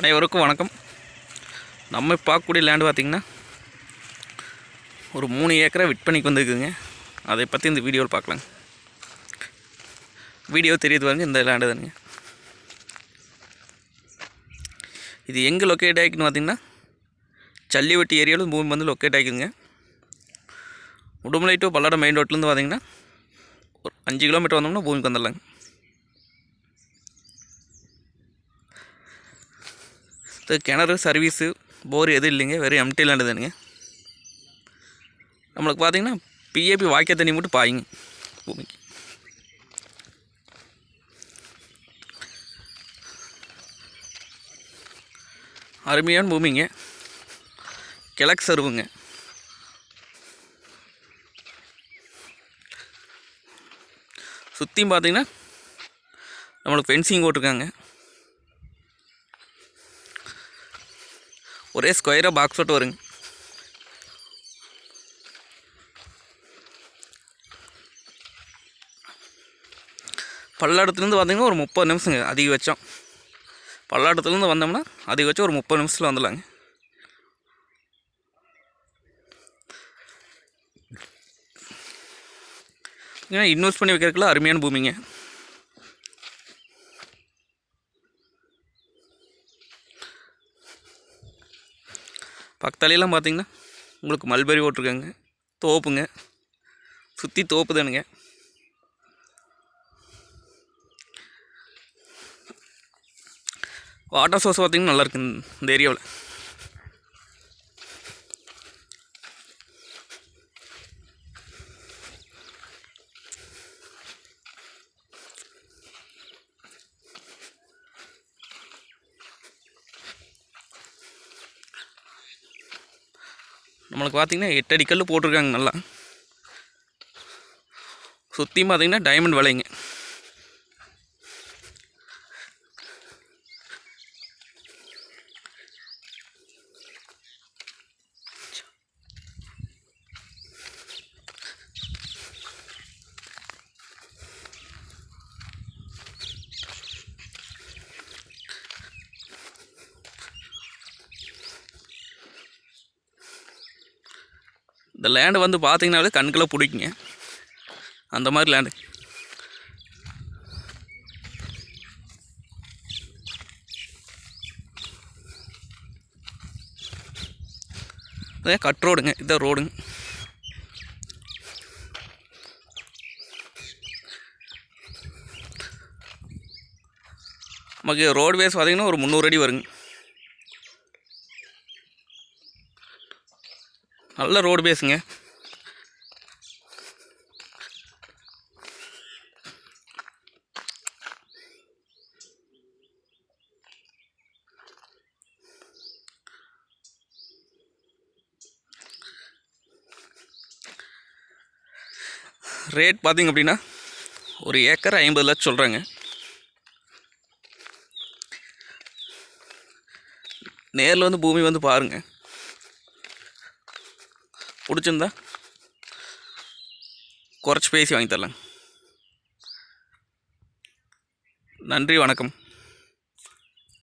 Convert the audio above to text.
அனைவருக்கும் வணக்கம். நம்ம பார்க்கக்கூடிய லேண்டு பார்த்திங்கன்னா ஒரு மூணு ஏக்கரை விற்பனைக்கு வந்துருக்குங்க. அதை பற்றி இந்த வீடியோவில் பார்க்கலாங்க. வீடியோ தெரியுது பாருங்க இந்த லேண்டு தானுங்க. இது எங்கே லொக்கேட் ஆகிக்குன்னு பார்த்திங்கன்னா ஜல்லிவட்டி ஏரியாவில் பூமி வந்து லொக்கேட் ஆகிக்குங்க உடுமலை டு பல்லடம் மெயின் ரோட்லேருந்து பார்த்திங்கன்னா ஒரு அஞ்சு கிலோமீட்டர் வந்தோம்னா பூமிக்கு வந்துடலாங்க. கிணறு சர்வீஸு போர் எதுவும் இல்லைங்க வெறும் எம்டி லேண்டு தானுங்க. நம்மளுக்கு பார்த்தீங்கன்னா பிஏபி வாக்கிய தண்ணி மட்டும் பாயுங்க பூமிக்கு. அருமையான பூமிங்க. கிழக்கு சருவுங்க. சுற்றியும் பார்த்தீங்கன்னா நம்மளுக்கு ஃபென்சிங் போட்டிருக்காங்க. ஒரே ஸ்கொயராக பாக்ஸ் அவுட் வருங்க. பல்லாடத்துலேருந்து பார்த்தீங்கன்னா ஒரு முப்பது நிமிஷங்க அதிகபட்சம். பல்லாடத்துலேருந்து வந்தோம்னா அதிகபட்சம் ஒரு முப்பது நிமிஷத்தில் வந்துடலாங்க. ஏன்னா இன்வெஸ்ட் பண்ணி வைக்கிறதுக்குலாம் அருமையான பூமிங்க. பக்கத்தாலையெல்லாம் பார்த்தீங்கன்னா உங்களுக்கு மல்பெரி போட்டிருக்காங்க. தோப்புங்க. சுற்றி தோப்பு தானுங்க. வாட்டர் சோர்ஸ் பார்த்தீங்கன்னா நல்லாயிருக்கு இந்த ஏரியாவில் நம்மளுக்கு பார்த்தீங்கன்னா எட்டடி கல் போட்டிருக்காங்க நல்லா. சுற்றியும் பார்த்தீங்கன்னா டைமண்ட் விலைங்க. இந்த லேண்டு வந்து பார்த்தீங்கன்னாவே கண்களை பிடிக்குங்க. அந்த மாதிரி லேண்டு அதே கட் ரோடுங்க இதான் ரோடுங்க நமக்கு ரோடு பார்த்திங்கன்னா ஒரு முந்நூறு அடி வருங்க. நல்ல ரோடு பேஸுங்க ரேட் பார்த்திங்க அப்படின்னா ஒரு ஏக்கர் ஐம்பது லட்சம் சொல்கிறாங்க நேரில் வந்து பூமி வந்து பாருங்கள் பிடிச்சிருந்தா குறைச்சி பேசி வாங்கி தரலாம் நன்றி வணக்கம்.